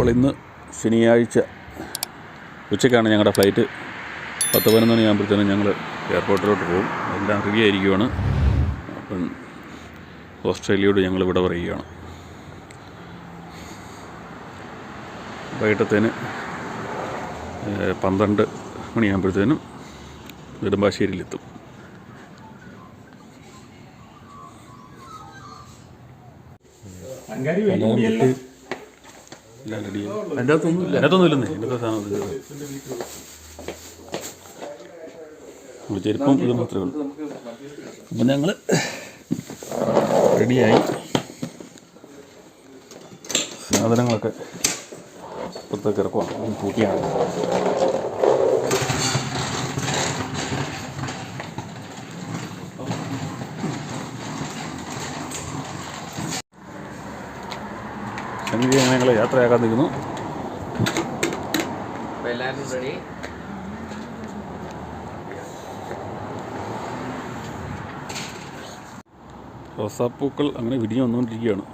അപ്പോൾ ഇന്ന് ശനിയാഴ്ച ഉച്ചയ്ക്കാണ് ഞങ്ങളുടെ ഫ്ലൈറ്റ്. പത്ത് പതിനൊന്ന് മണിയാകുമ്പോഴത്തേനും ഞങ്ങൾ എയർപോർട്ടിലോട്ട് പോകും. എല്ലാം റെഡി ആയിരിക്കുവാണ്. അപ്പം ഓസ്ട്രേലിയയോട് ഞങ്ങൾ ഇവിടെ പറയുകയാണ്. വൈകിട്ടത്തേന് പന്ത്രണ്ട് മണിയാകുമ്പോഴത്തേനും നെടുമ്പാശ്ശേരിയിലെത്തും. എല്ലാം അകത്തൊന്നും ഇല്ല എന്റെ സാധനം ചെരുപ്പും ഇത് മാത്രമേ ഉള്ളൂ. അപ്പം ഞങ്ങൾ റെഡിയായി. സാധനങ്ങളൊക്കെ പുറത്തേക്ക് ഇറക്കുവാണ് കൂട്ടിയാണ് ഞങ്ങൾ യാത്രയാക്കാൻ നിൽക്കുന്നു. റോസാപ്പൂക്കൾ അങ്ങനെ വിരിഞ്ഞു വന്നുകൊണ്ടിരിക്കുകയാണ്.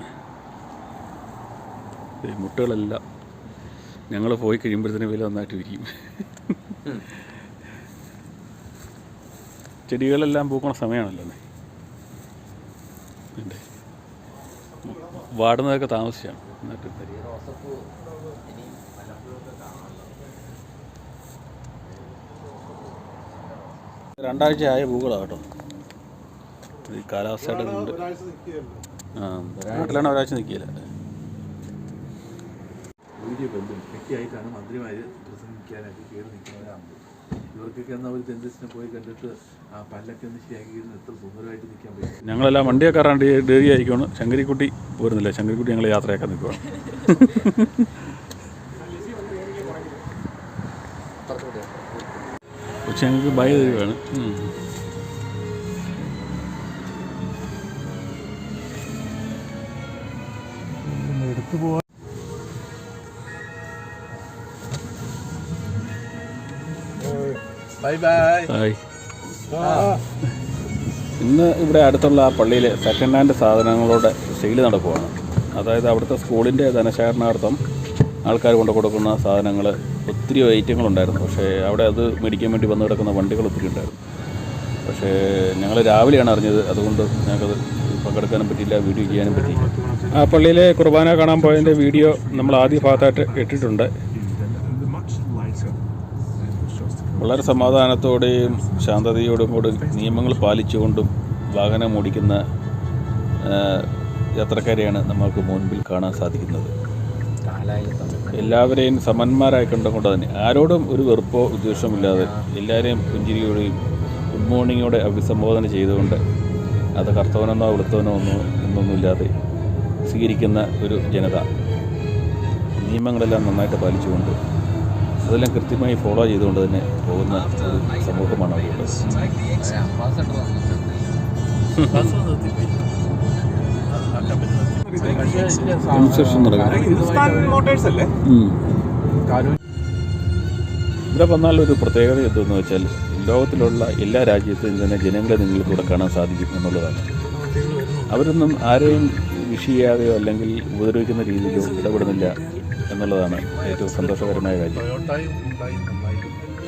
മുട്ടകളെല്ലാം ഞങ്ങൾ പോയി കഴിയുമ്പോഴത്തേനും വില നന്നായിട്ട് വിരിയും. ചെടികളെല്ലാം പൂക്കണ സമയമാണല്ലോ ഇന്ന്. വാടുന്നതൊക്കെ താമസിച്ചാണ്. എന്നിട്ട് രണ്ടാഴ്ച ആയ പൂക്കളാണ് കേട്ടോ. ഈ കാലാവസ്ഥയുടെ കൊണ്ട് ആ നാട്ടിലാണ് ഒരാഴ്ച നിൽക്കില്ല വീഡിയോ ബന്ധം വ്യക്തിയായിട്ടാണ് മന്ത്രിമാർ പ്രസംഗിക്കാനായിട്ട് കയറി നിൽക്കുന്നവരാണ്. ഇവർക്കൊക്കെ എന്നാൽ ഒരു ഡെന്റിസ്റ്റിനെ പോയി കണ്ടിട്ട് ആ പല്ലൊക്കെ ഒന്ന് ശരിയാക്കിയിരുന്ന് എത്ര സുന്ദരമായിട്ട് നിൽക്കാൻ പറ്റും. ഞങ്ങളെല്ലാം വണ്ടിയൊക്കെ കയറാണ്ട് ഡേറി ആയിരിക്കുവാണ്. ശങ്കരിക്കുട്ടി പോരുന്നില്ല. ശങ്കരിക്കുട്ടി ഞങ്ങൾ യാത്രയാക്കാൻ നിൽക്കുവാണ് പക്ഷെ ഞങ്ങൾക്ക് ബൈ തരുവാണ് ഉം. ബൈ ബൈ ഇന്ന് ഇവിടെ അടുത്തുള്ള ആ പള്ളിയിൽ സെക്കൻഡ് ഹാൻഡ് സാധനങ്ങളുടെ സെയിൽ നടക്കുവാണ്. അതായത് അവിടുത്തെ സ്കൂളിന്റെ ധനശേഖരണാർത്ഥം ആൾക്കാർ കൊണ്ട് കൊടുക്കുന്ന സാധനങ്ങൾ ഒത്തിരി ഐറ്റങ്ങളുണ്ടായിരുന്നു പക്ഷേ അവിടെ അത് മേടിക്കാൻ വേണ്ടി വന്നു കിടക്കുന്ന വണ്ടികൾ ഒത്തിരി ഉണ്ടായിരുന്നു. പക്ഷേ ഞങ്ങൾ രാവിലെയാണ് അറിഞ്ഞത്. അതുകൊണ്ട് ഞങ്ങൾക്കത് പങ്കെടുക്കാനും പറ്റിയില്ല വീഡിയോ ചെയ്യാനും പറ്റിയില്ല ആ പള്ളിയിലെ കുർബാന കാണാൻ പോയതിന്റെ വീഡിയോ നമ്മൾ ആദ്യ ഭാഗത്തായിട്ട് ഇട്ടിട്ടുണ്ട്. വളരെ സമാധാനത്തോടെയും ശാന്തതയോടും കൂടി നിയമങ്ങൾ പാലിച്ചുകൊണ്ടും വാഹനം ഓടിക്കുന്ന യാത്രക്കാരെയാണ് നമുക്ക് മുൻപിൽ കാണാൻ സാധിക്കുന്നത്. എല്ലാവരെയും സമന്മാരായി കണ്ടുകൊണ്ട് തന്നെ ആരോടും ഒരു വെറുപ്പോ ഉദ്ദേശമില്ലാതെ എല്ലാവരെയും പുഞ്ചിരിയോടെയും ഗുഡ് മോർണിംഗോടെ അഭിസംബോധന ചെയ്തുകൊണ്ട് അത് കർത്തവനെന്നോ വൃത്തവനോ ഒന്നോ എന്നൊന്നുമില്ലാതെ സ്വീകരിക്കുന്ന ഒരു ജനത. നിയമങ്ങളെല്ലാം നന്നായിട്ട് പാലിച്ചുകൊണ്ട് അതെല്ലാം കൃത്യമായി ഫോളോ ചെയ്തുകൊണ്ട് തന്നെ പോകുന്ന ഒരു സമൂഹമാണ് അവരുടെ കൺസ്ട്രക്ഷൻ. ഇവിടെ വന്നാൽ ഒരു പ്രത്യേകത എന്തെന്ന് വെച്ചാൽ ലോകത്തിലുള്ള എല്ലാ രാജ്യത്തും തന്നെ ജനങ്ങളെ നിങ്ങൾക്ക് ഇവിടെ കാണാൻ സാധിക്കും എന്നുള്ളതാണ്. അവരൊന്നും ആരെയും വിഷ് ചെയ്യാതെയോ അല്ലെങ്കിൽ ഉപദ്രവിക്കുന്ന രീതിയിലോ ഇടപെടുന്നില്ല എന്നുള്ളതാണ് ഏറ്റവും സന്തോഷകരമായ കാര്യം.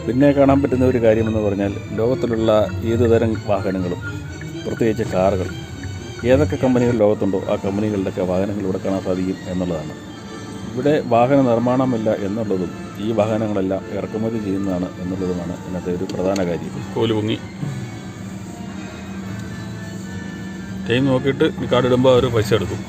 പിന്നെ കാണാൻ പറ്റുന്ന ഒരു കാര്യമെന്ന് പറഞ്ഞാൽ ലോകത്തിലുള്ള ഏതു തരം വാഹനങ്ങളും പ്രത്യേകിച്ച് കാറുകൾ ഏതൊക്കെ കമ്പനികൾ ലോകത്തുണ്ടോ ആ കമ്പനികളുടെയൊക്കെ വാഹനങ്ങൾ ഇവിടെ കാണാൻ സാധിക്കും എന്നുള്ളതാണ്. ഇവിടെ വാഹന നിർമ്മാണമില്ല എന്നുള്ളതും ഈ വാഹനങ്ങളെല്ലാം ഇറക്കുമതി ചെയ്യുന്നതാണ് എന്നുള്ളതുമാണ് ഇന്നത്തെ ഒരു പ്രധാന കാര്യം. കോൽ ടൈം നോക്കിയിട്ട് കാർഡ് ഇടുമ്പോൾ അവർ പൈസ എടുക്കും.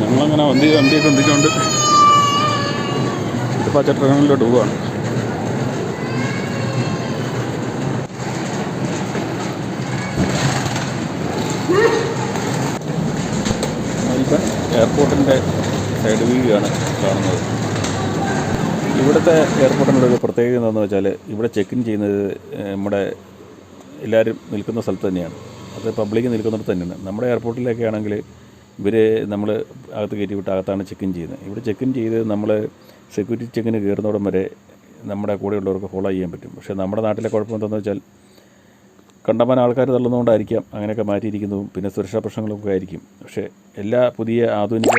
ഞങ്ങളങ്ങനെ വണ്ടി വണ്ടിയൊക്കെ എന്തിക്കൊണ്ട് പച്ച ടെർമിനലിലോട്ട് പോവുകയാണ് എയർപോർട്ടിന്റെ സൈഡ് വ്യൂ ആണ് കാണുന്നത്. ഇവിടുത്തെ എയർപോർട്ടിന്റെ ഒരു പ്രത്യേകത എന്താണെന്ന് വെച്ചാൽ ഇവിടെ ചെക്ക് ഇൻ ചെയ്യുന്നത് നമ്മുടെ എല്ലാവരും നിൽക്കുന്ന സ്ഥലത്ത് തന്നെയാണ്. അത് പബ്ലിക് നിൽക്കുന്നിടത്ത് തന്നെയാണ്. നമ്മുടെ എയർപോർട്ടിലൊക്കെ ആണെങ്കിൽ ഇവർ നമ്മൾ അകത്ത് കയറ്റി വിട്ട് അകത്താണ് ചെക്ക് ഇൻ ചെയ്യുന്നത്. ഇവിടെ ചെക്ക് ഇൻ ചെയ്ത് നമ്മൾ സെക്യൂരിറ്റി ചെക്കിന് കയറുന്നവിടം വരെ നമ്മുടെ കൂടെയുള്ളവർക്ക് ഫോളോ ചെയ്യാൻ പറ്റും. പക്ഷേ നമ്മുടെ നാട്ടിലെ കുഴപ്പം എന്താണെന്ന് വെച്ചാൽ കണ്ടമാനം ആൾക്കാർ തള്ളുന്നതുകൊണ്ടായിരിക്കാം അങ്ങനെയൊക്കെ മാറ്റിയിരിക്കുന്നു പിന്നെ സുരക്ഷാ പ്രശ്നങ്ങളൊക്കെ ആയിരിക്കും. പക്ഷേ എല്ലാ പുതിയ ആധുനിക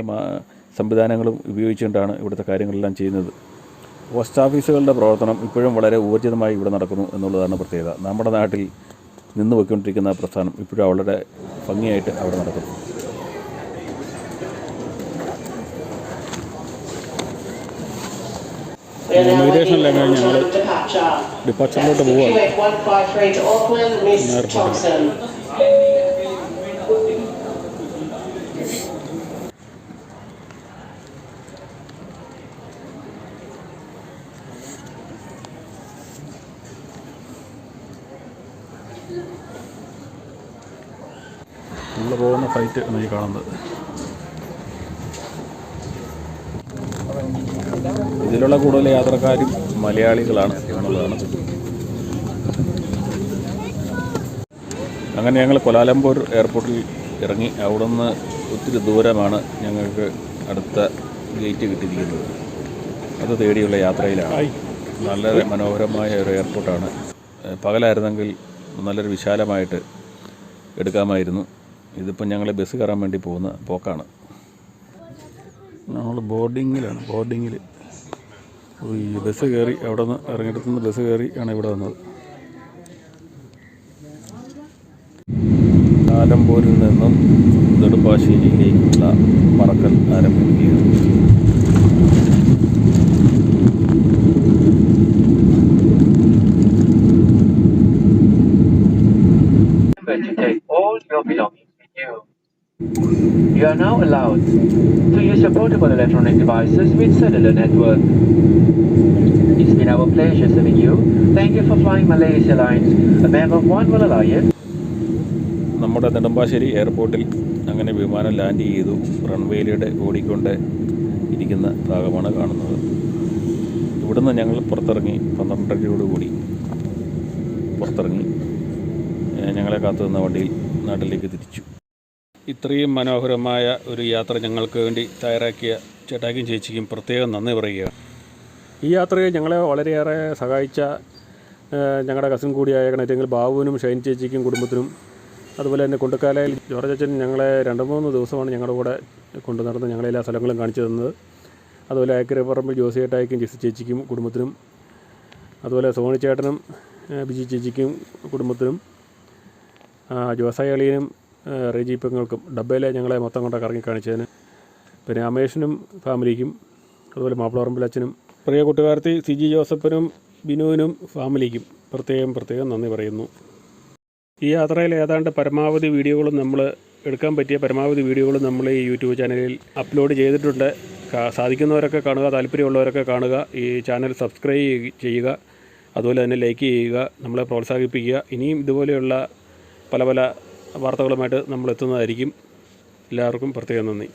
സംവിധാനങ്ങളും ഉപയോഗിച്ചുകൊണ്ടാണ് ഇവിടുത്തെ കാര്യങ്ങളെല്ലാം ചെയ്യുന്നത്. പോസ്റ്റ് ഓഫീസുകളുടെ പ്രവർത്തനം ഇപ്പോഴും വളരെ ഊർജിതമായി ഇവിടെ നടക്കുന്നു എന്നുള്ളതാണ് പ്രത്യേകത. നമ്മുടെ നാട്ടിൽ നിന്ന് പോയിക്കൊണ്ടിരിക്കുന്ന പ്രസ്ഥാനം ഇപ്പോഴും വളരെ ഭംഗിയായിട്ട് അവിടെ നടക്കുന്നു. ഇമിഗ്രേഷനിലെങ്ങനെ ഞങ്ങൾ ഡിപ്പാർച്ചറിലോട്ട് പോവുകയാണ് നമ്മൾ പോകുന്ന ഫ്ലൈറ്റ് ആണ് ഈ കാണുന്നത്. ഇതിലുള്ള കൂടുതൽ യാത്രക്കാരും മലയാളികളാണ് എന്നുള്ളതാണ് അങ്ങനെ ഞങ്ങൾ കൊലാലംപൂർ എയർപോർട്ടിൽ ഇറങ്ങി അവിടുന്ന് ഒത്തിരി ദൂരമാണ് ഞങ്ങൾക്ക് അടുത്ത ഗേറ്റ് കിട്ടിയിരിക്കുന്നത്. അത് തേടിയുള്ള യാത്രയിലാണ്. നല്ല മനോഹരമായ ഒരു എയർപോർട്ടാണ്. പകലായിരുന്നെങ്കിൽ നല്ലൊരു വിശാലമായിട്ട് എടുക്കാമായിരുന്നു. ഇതിപ്പം ഞങ്ങൾ ബസ് കയറാൻ വേണ്ടി പോകുന്ന പോക്കാണ്. നമ്മൾ ബോർഡിങ്ങിലാണ്. ബോർഡിങ്ങിൽ ഈ ബസ് കയറി അവിടെ നിന്ന് ഇറങ്ങിയിട്ട് നിന്ന് ബസ് കയറി ആണ് ഇവിടെ വന്നത്. ആലമ്പൂരിൽ നിന്നും നെടുമ്പാശ്ശേരിയിലേക്കുള്ള പറക്കൽ ആരംഭിക്കുകയാണ്. You are now allowed. Your portable electronic devices with cellular network. It's been our pleasure serving you. Thank you for flying Malaysia Airlines, a member of One World Alliance. നമ്മുടെ നെടുമ്പാശ്ശേരി എയർപോർട്ടിൽ അങ്ങനെ വിമാനം ലാൻഡ് ചെയ്തു റൺവേയിലൂടെ ഓടിക്കൊണ്ട് ഇരിക്കുന്ന ഭാഗമാണ് കാണുന്നത് ഇവിടുന്ന് ഞങ്ങൾ പുറത്തിറങ്ങി പന്ത്രണ്ടരയോടുകൂടി പുറത്തിറങ്ങി ഏഹ് ഞങ്ങളെ കാത്തു നിന്ന വണ്ടിയിൽ നാട്ടിലേക്ക് തിരിച്ചു ഇത്രയും മനോഹരമായ ഒരു യാത്ര ഞങ്ങൾക്ക് വേണ്ടി തയ്യാറാക്കിയ ചേട്ടാക്കും ചേച്ചിക്കും പ്രത്യേകം നന്ദി പറയുകയാണ് ഈ യാത്രയെ ഞങ്ങളെ വളരെയേറെ സഹായിച്ച ഞങ്ങളുടെ കസിൻ കൂടിയായ കണറ്റെങ്കിൽ ബാബുവിനും ഷൈൻ ചേച്ചിക്കും കുടുംബത്തിനും അതുപോലെ തന്നെ കൊണ്ടുക്കാലയിൽ ജോർജ് അച്ഛൻ ഞങ്ങളെ രണ്ട് മൂന്ന് ദിവസമാണ് ഞങ്ങളുടെ കൂടെ കൊണ്ടു നടന്ന് ഞങ്ങളെ എല്ലാ സ്ഥലങ്ങളും കാണിച്ചു തന്നത്. അതുപോലെ അയക്കരപ്പറമ്പിൽ ജോസിയേട്ടായിക്കും ജിസി ചേച്ചിക്കും കുടുംബത്തിനും അതുപോലെ സോണി ചേട്ടനും ബിജി ചേച്ചിക്കും കുടുംബത്തിനും ജോസായി അളിയനും റെജി പെങ്ങൾക്കും ഡബ്ബയിലെ ഞങ്ങളെ മൊത്തം കൊണ്ട് കറങ്ങി കാണിച്ചതിന് പിന്നെ അമേഷിനും ഫാമിലിക്കും അതുപോലെ മാപ്പിളവറമ്പിൽ അച്ഛനും പ്രിയ കൂട്ടുകാർത്തി സി ജി ജോസഫിനും ബിനുവിനും ഫാമിലിക്കും പ്രത്യേകം പ്രത്യേകം നന്ദി പറയുന്നു. ഈ യാത്രയിൽ ഏതാണ്ട് പരമാവധി വീഡിയോകളും നമ്മൾ എടുക്കാൻ പറ്റിയ പരമാവധി വീഡിയോകളും നമ്മൾ ഈ യൂട്യൂബ് ചാനലിൽ അപ്ലോഡ് ചെയ്തിട്ടുണ്ട്. സാധിക്കുന്നവരൊക്കെ കാണുക താല്പര്യമുള്ളവരൊക്കെ കാണുക ഈ ചാനൽ സബ്സ്ക്രൈബ് ചെയ്യുക അതുപോലെ തന്നെ ലൈക്ക് ചെയ്യുക നമ്മളെ പ്രോത്സാഹിപ്പിക്കുക. ഇനിയും ഇതുപോലെയുള്ള പല പല വാർത്തകളുമായിട്ട് നമ്മൾ എത്തുന്നതായിരിക്കും എല്ലാവർക്കും പ്രത്യേകം നന്ദി.